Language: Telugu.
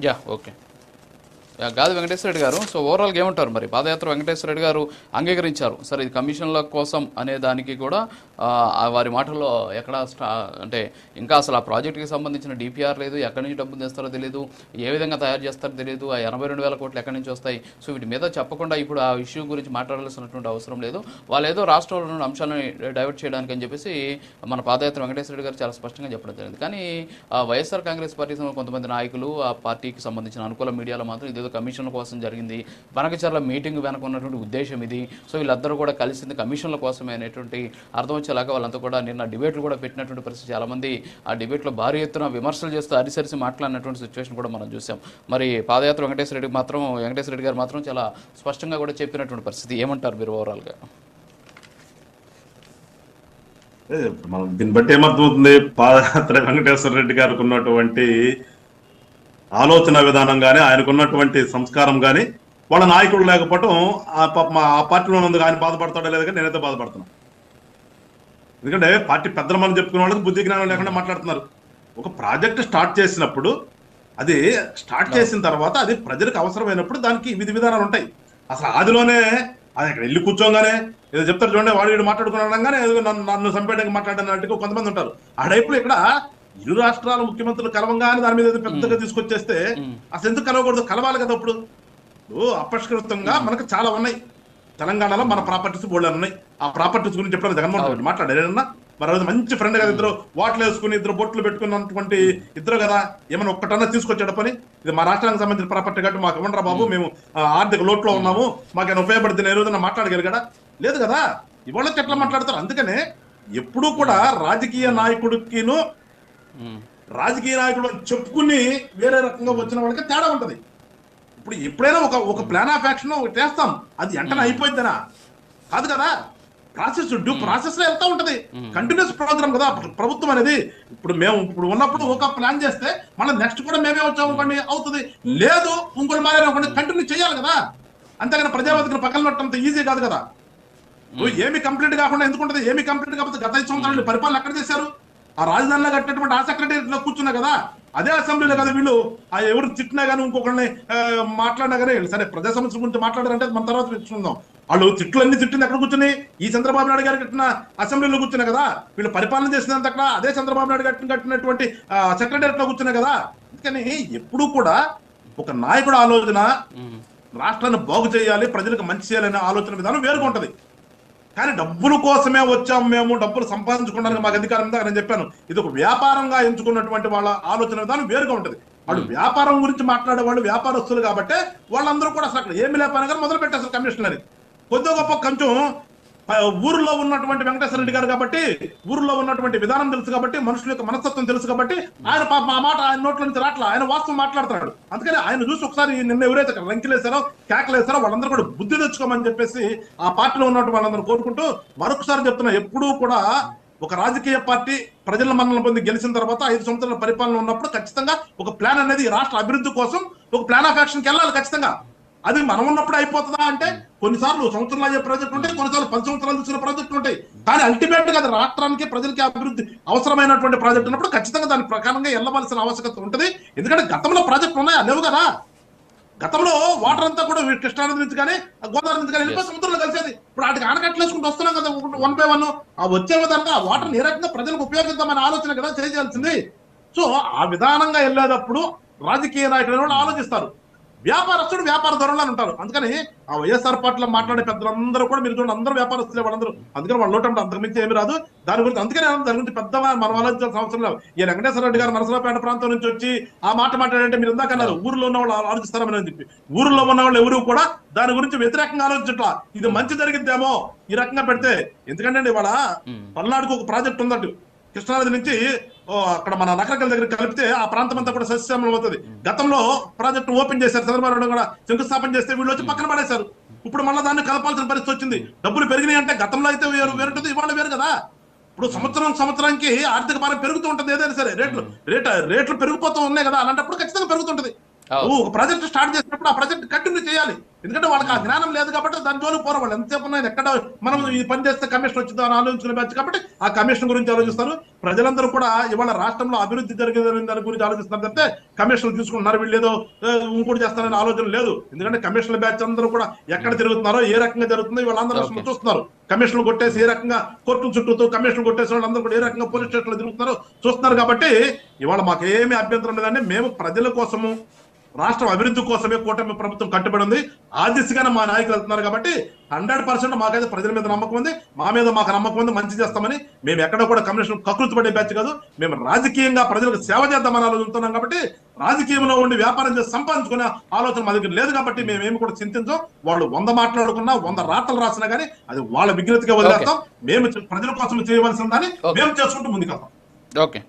Yeah, okay. గాది వెంకటేశ్వర రెడ్డి గారు. సో ఓవరాల్గా ఏమంటారు మరి? పాదయాత్ర వెంకటేశ్వర రెడ్డి గారు అంగీకరించారు. సరే ఇది కమిషన్ల కోసం అనే దానికి కూడా వారి మాటల్లో ఎక్కడ స్టా అంటే ఇంకా అసలు ఆ ప్రాజెక్ట్కి సంబంధించిన డిపిఆర్ లేదు ఎక్కడి నుంచి డబ్బులు తెస్తారో తెలియదు ఏ విధంగా తయారు చేస్తారో తెలియదు ఆ ఎనభై రెండు వేల కోట్లు ఎక్కడి నుంచి వస్తాయి? సో వీటి మీద చెప్పకుండా ఇప్పుడు ఆ ఇష్యూ గురించి మాట్లాడాల్సినటువంటి అవసరం లేదు. వాళ్ళు ఏదో రాష్ట్రంలో ఉన్న అంశాలను డైవర్ట్ చేయడానికి అని చెప్పేసి మన పాదయాత్ర వెంకటేశ్వర రెడ్డి గారు చాలా స్పష్టంగా చెప్పడం జరిగింది. కానీ ఆ వైఎస్ఆర్ కాంగ్రెస్ పార్టీ కొంతమంది నాయకులు ఆ పార్టీకి సంబంధించిన అనుకూల మీడియాలో మాత్రం ఇదేదో కమిషన్ల కోసం జరిగింది. వనకచర్ల మీటింగ్ వెనక ఉన్నటువంటి ఉద్దేశం ఇది. సో వీళ్ళందరూ కూడా కలిసింది కమిషన్ల కోసమే అనేటువంటి అర్థం వచ్చేలాగా వాళ్ళంతా కూడా నిన్న డిబేట్లు కూడా పెట్టినటువంటి పరిస్థితి చాలామంది ఆ డిబేట్లో భారీ ఎత్తున విమర్శలు చేస్తూ అరిసరిసి మాట్లాడినటువంటి సిచ్యువేషన్ కూడా మనం చూసాం. మరి పాదయాత్ర వెంకటేశ్వర రెడ్డి మాత్రం వెంకటేశ్వర రెడ్డి గారు మాత్రం చాలా స్పష్టంగా కూడా చెప్పినటువంటి పరిస్థితి. ఏమంటారు మీరు ఓవరాల్గా మనం దీన్ని బట్టి ఏమర్థమవుతుంది? పాదయాత్ర వెంకటేశ్వర రెడ్డి గారికి ఉన్నటువంటి ఆలోచన విధానం కానీ ఆయనకున్నటువంటి సంస్కారం కానీ వాళ్ళ నాయకుడు లేకపోవటం ఆ పార్టీలో ఉన్నందుకు ఆయన బాధపడతాడో లేదు కానీ నేనైతే బాధపడుతున్నాను ఎందుకంటే పార్టీ పెద్దల మనం చెప్పుకునే వాళ్ళకి బుద్ధి జ్ఞానం లేకుండా మాట్లాడుతున్నారు. ఒక ప్రాజెక్ట్ స్టార్ట్ చేసినప్పుడు అది స్టార్ట్ చేసిన తర్వాత అది ప్రజలకు అవసరమైనప్పుడు దానికి విధి విధానాలు ఉంటాయి. అసలు ఆదిలోనే అది అక్కడ వెళ్ళి కూర్చోగానే ఏదో చెప్తారు చూడండి వాడు వీడు మాట్లాడుకున్నాగానే ఏదో నన్ను నన్ను చంపేయడానికి మాట్లాడినట్టుగా కొంతమంది ఉంటారు. ఆ టైపులో ఇక్కడ ఇరు రాష్ట్రాల ముఖ్యమంత్రులు కలవంగానే దాని మీద పెద్దగా తీసుకొచ్చేస్తే అసలు ఎందుకు కలవకూడదు? కలవాలి కదా ఇప్పుడు ఇప్పుడు అపరిష్కృతంగా మనకు చాలా ఉన్నాయి. తెలంగాణలో మన ప్రాపర్టీస్ బోర్డు ఉన్నాయి. ఆ ప్రాపర్టీస్ గురించి ఎప్పుడైనా జగన్మోహన్ రెడ్డి మాట్లాడారన్నా మరి రోజు మంచి ఫ్రెండ్ కదా ఇద్దరు. వాట్లు వేసుకుని ఇద్దరు బొట్లు పెట్టుకున్నటువంటి ఇద్దరు కదా? ఏమైనా ఒక్కటన్నా తీసుకొచ్చాడు పని? ఇది మా రాష్ట్రానికి సంబంధించిన ప్రాపర్టీ కాబట్టి మాకు ఇవ్వండి బాబు మేము. ఆర్థిక లోట్లో ఉన్నాము. మాకేమైనా ఉపయోగపడుతుంది ఏ రోజున మాట్లాడగలిగాడా? లేదు కదా? ఇవాళ ఎట్లా మాట్లాడతారు. అందుకనే ఎప్పుడూ కూడా రాజకీయ నాయకుడికిను రాజకీయ నాయకుడు అని చెప్పుకుని వేరే రకంగా వచ్చిన వాళ్ళకి తేడా ఉంటది. ఇప్పుడు ఎప్పుడైనా ఒక ఒక ప్లాన్ ఆఫ్ యాక్షన్ ఒకటి చేస్తాం. అది వెంటనే అయిపోయిందనా కాదు కదా? ప్రాసెస్ డ్యూ ప్రాసెస్లో వెళ్తా ఉంటది. కంటిన్యూస్ ప్రోగ్రామ్ కదా. ప్ర- ప్రభుత్వం అనేది ఇప్పుడు మేము ఇప్పుడు ఉన్నప్పుడు ఒక ప్లాన్ చేస్తే మళ్ళీ నెక్స్ట్ కూడా మేమే వచ్చాము అనుకోండి అవుతుంది. లేదు ఇంకోటి మారే అనుకోండి కంటిన్యూ చేయాలి కదా. అంతేగాని ప్రజావేదికను పక్కన పెట్టంత ఈజీ కాదు కదా. నువ్వు ఏమి కంప్లీట్ కాకుండా ఎందుకు ఉంటది? ఏమి కంప్లీట్ కాకపోతే గత ఐదు సంవత్సరాలు పరిపాలన ఎక్కడ చేశారు? ఆ రాజధానిలో కట్టినటువంటి ఆ సెక్రటరీ కూర్చున్నా కదా అదే అసెంబ్లీలో కదా వీళ్ళు. ఆ ఎవరు తిట్టినా కానీ ఇంకొకరిని మాట్లాడినా కానీ సరే ప్రజా సమస్యల గురించి మాట్లాడారంటే మన తర్వాత తెచ్చుకుందాం వాళ్ళు తిట్లు అన్ని తిట్టింది ఎక్కడ కూర్చుని? ఈ చంద్రబాబు నాయుడు గారు కట్టిన అసెంబ్లీలో కూర్చున్నా కదా. వీళ్ళు పరిపాలన చేసినంత అక్కడ అదే చంద్రబాబు నాయుడు గారు కట్టినటువంటి సెక్రటరియట్లో కూర్చున్నా కదా. అందుకని ఎప్పుడూ కూడా ఒక నాయకుడు ఆలోచన రాష్ట్రాన్ని బాగు చేయాలి ప్రజలకు మంచి చేయాలనే ఆలోచన విధానం వేరుగా ఉంటది. కానీ డబ్బుల కోసమే వచ్చాము మేము డబ్బులు సంపాదించుకోవడానికి మాకు అధికారం ఉందా? నేను చెప్పాను. ఇది ఒక వ్యాపారంగా ఎంచుకున్నటువంటి వాళ్ళ ఆలోచన విధానం వేరుగా ఉంటుంది. వాళ్ళు వ్యాపారం గురించి మాట్లాడే వాళ్ళు వ్యాపారస్తులు కాబట్టి వాళ్ళందరూ కూడా అసలు ఏమి లేపనగా కానీ మొదలు పెట్టారు కమిషనరీ కొద్దిగా గొప్ప కొంచెం ఊరిలో ఉన్నటువంటి వెంకటేశ్వర రెడ్డి గారు కాబట్టి ఊరిలో ఉన్నటువంటి విధానం తెలుసు కాబట్టి మనుషుల యొక్క మనస్తత్వం తెలుసు కాబట్టి ఆయన పాప ఆ మాట ఆయన నోట్ల నుంచి రాట్లా ఆయన వాస్తవం మాట్లాడుతున్నాడు. అందుకని ఆయన చూసి ఒకసారి నిన్న ఎవరైతే అక్కడ రంకిలేసారో కేకలేసారో వాళ్ళందరూ కూడా బుద్ధి తెచ్చుకోమని చెప్పేసి ఆ పార్టీలో ఉన్నటువంటి వాళ్ళందరూ కోరుకుంటూ మరొకసారి చెప్తున్నా ఎప్పుడూ కూడా ఒక రాజకీయ పార్టీ ప్రజల మన్నలను పొంది గెలిచిన తర్వాత ఐదు సంవత్సరాల పరిపాలన ఉన్నప్పుడు ఖచ్చితంగా ఒక ప్లాన్ అనేది రాష్ట్ర అభివృద్ధి కోసం ఒక ప్లాన్ ఆఫ్ యాక్షన్కి వెళ్ళాలి ఖచ్చితంగా. అది మనం ఉన్నప్పుడు అయిపోతుందా అంటే కొన్నిసార్లు సంవత్సరాలు అయ్యే ప్రాజెక్ట్ ఉంటాయి కొన్నిసార్లు పది సంవత్సరాలు చూసిన ప్రాజెక్టులు ఉంటాయి. కానీ అల్టిమేట్గా అది రాష్ట్రానికి ప్రజలకి అభివృద్ధి అవసరమైనటువంటి ప్రాజెక్ట్ ఉన్నప్పుడు ఖచ్చితంగా దాని ప్రకారంగా వెళ్ళవలసిన ఆవశ్యకత ఉంటుంది. ఎందుకంటే గతంలో ప్రాజెక్టులు ఉన్నాయా? లేవు కదా. గతంలో వాటర్ అంతా కూడా కృష్ణానది నుంచి కానీ గోదావరి నుంచి కానీ వెళ్ళిపోయి సముద్రంలో కలిసేది. ఇప్పుడు వాటికి ఆనకట్లు వేసుకుంటూ వస్తున్నాం కదా వన్ బై వన్ ఆ వచ్చే విధంగా వాటర్ రకంగా ప్రజలకు ఉపయోగిద్దామనే ఆలోచన కదా చేయాల్సింది. సో ఆ విధానంగా వెళ్ళేటప్పుడు రాజకీయ నాయకులు కూడా ఆలోచిస్తారు. వ్యాపారస్తుడు వ్యాపార ధోరణిలో ఉంటారు. అందుకని ఆ వైఎస్ఆర్ పార్టీలో మాట్లాడే పెద్దలందరూ కూడా మీరు చూడండి అందరూ వ్యాపారస్తులే వాళ్ళందరూ. అందుకని వాళ్ళు నోటంటే అంతకుమించి ఏమి రాదు. దాని గురించి అందుకనే దాని గురించి పెద్ద మనం ఆలోచించాల్సిన అవసరం లేదు. ఈ వెంకటేశ్వర రెడ్డి గారు నరసరావుపేట ప్రాంతం నుంచి వచ్చి ఆ మాట మాట్లాడంటే మీరు ఇందాక అన్నారు ఊర్లో ఉన్న వాళ్ళు ఆలోచిస్తారని చెప్పి. ఊర్లో ఉన్న వాళ్ళు ఎవరు కూడా దాని గురించి వ్యతిరేకంగా ఆలోచించట్లా. ఇది మంచి జరిగిద్దేమో ఈ రకంగా పెడితే. ఎందుకంటే ఇవాళ పల్నాడుకు ఒక ప్రాజెక్ట్ ఉందట. కృష్ణానది నుంచి అక్కడ మన నకరకల దగ్గర కలిపితే ఆ ప్రాంతం అంతా కూడా సస్యశ్యామలం అవుతుంది. గతంలో ప్రాజెక్ట్ ఓపెన్ చేశారు చంద్రబాబు కూడా శంకుస్థాపన చేస్తే వీళ్ళు వచ్చి పక్కన పడేశారు. ఇప్పుడు మళ్ళీ దాన్ని కలపాల్సిన పరిస్థితి వచ్చింది. డబ్బులు పెరిగినాయి అంటే గతంలో అయితే వేరు వేరుంటుంది ఇవాళ వేరు కదా. ఇప్పుడు సంవత్సరం సంవత్సరానికి ఆర్థిక భారం పెరుగుతూ ఉంటుంది ఏదైనా సరే. రేట్లు రేట్ రేట్లు పెరిగిపోతూ ఉన్నాయి కదా అలాంటప్పుడు ఖచ్చితంగా పెరుగుతుంటది. ఒక ప్రాజెక్ట్ స్టార్ట్ చేసినప్పుడు ఆ ప్రాజెక్ట్ కంటిన్యూ చేయాలి. ఎందుకంటే వాళ్ళకి ఆ జ్ఞానం లేదు కాబట్టి దాని జోలికి పోరు వాళ్ళు ఎంతసేపు ఉన్నా ఎక్కడ మనం ఈ పని చేస్తే కమిషన్ వచ్చిందో అని ఆలోచించుకునే బ్యాచ్ కాబట్టి ఆ కమిషన్ గురించి ఆలోచిస్తారు. ప్రజలందరూ కూడా ఇవాళ రాష్ట్రంలో అభివృద్ధి జరిగిందని దాని గురించి ఆలోచిస్తున్నారు తప్పితే కమిషన్లు తీసుకుంటున్నారు వీళ్ళు ఏదో ఇంకోటి చేస్తారనే ఆలోచన లేదు. ఎందుకంటే కమిషన్ల బ్యాచ్ అందరూ కూడా ఎక్కడ తిరుగుతున్నారో ఏ రకంగా జరుగుతుందో వాళ్ళందరూ. చూస్తున్నారు. కమిషన్లు కొట్టేసి ఏ రకంగా కోర్టుల చుట్టూతో కమిషన్లు కొట్టేసి వాళ్ళందరూ కూడా ఏ రకంగా పోలీస్ స్టేషన్లో తిరుగుతున్నారో చూస్తున్నారు కాబట్టి ఇవాళ మాకు ఏమీ అభ్యంతరం లేదండి. మేము ప్రజల కోసము రాష్ట్రం అభివృద్ధి కోసమే కూటమి ప్రభుత్వం కట్టుబడి ఉంది. ఆ దిశగానే మా నాయకులు వెళ్తున్నారు కాబట్టి హండ్రెడ్ పర్సెంట్ మాకైతే ప్రజల మీద నమ్మకం ఉంది. మా మీద మాకు నమ్మకం ఉంది. మంచి చేస్తామని మేము ఎక్కడ కూడా కమిషన్ కకృతి పడే బ్యాచ్ కాదు. మేము రాజకీయంగా ప్రజలకు సేవ చేద్దామని ఆలోచిస్తున్నాం కాబట్టి రాజకీయంలో ఉండి వ్యాపారం చేసి సంపాదించుకునే ఆలోచన మా దగ్గర లేదు కాబట్టి మేమేమి కూడా చింతించాం. వాళ్ళు వంద మాట్లాడుకున్నా వంద రాతలు రాసినా కానీ అది వాళ్ళ విజ్ఞతగా వదిలేస్తాం. మేము ప్రజల కోసం చేయవలసిందని Okay. మేము చేసుకుంటూ ముందుకెళ్తాం. ఓకే.